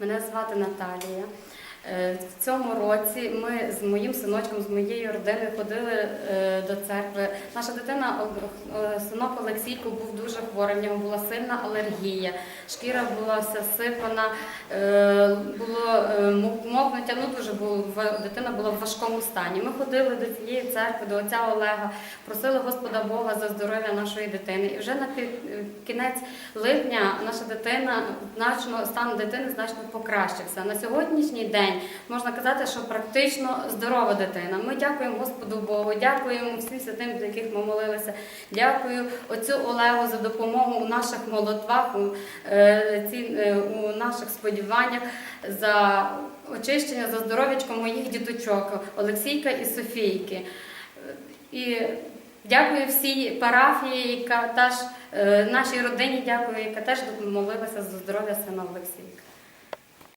Мене звати Наталія. Е, В цьому році ми з моїм синочком, з моєю родиною ходили е, до церкви. Наша дитина, е, синок Олексійко, був дуже хворий, в нього була сильна алергія, шкіра була вся сипана, було мокнуття, ну дуже було, дитина була в важкому стані. Ми ходили до цієї церкви, до отця Олега, просили Господа Бога за здоров'я нашої дитини. І вже на кінець липня наша дитина значно стан дитини значно покращився. На сьогоднішній день можна казати, що практично здорова дитина. Ми дякуємо Господу Богу, дякуємо всім святим, до яких ми молилися. Дякую отцю Олегу за допомогу у наших молитвах, у, е, е, у наших сподіваннях за очищення, за здоров'ячко моїх діточок Олексійка і Софійки. І дякую всій парафії, яка теж е, нашій родині дякую, яка теж молилася за здоров'я сина Олексійка.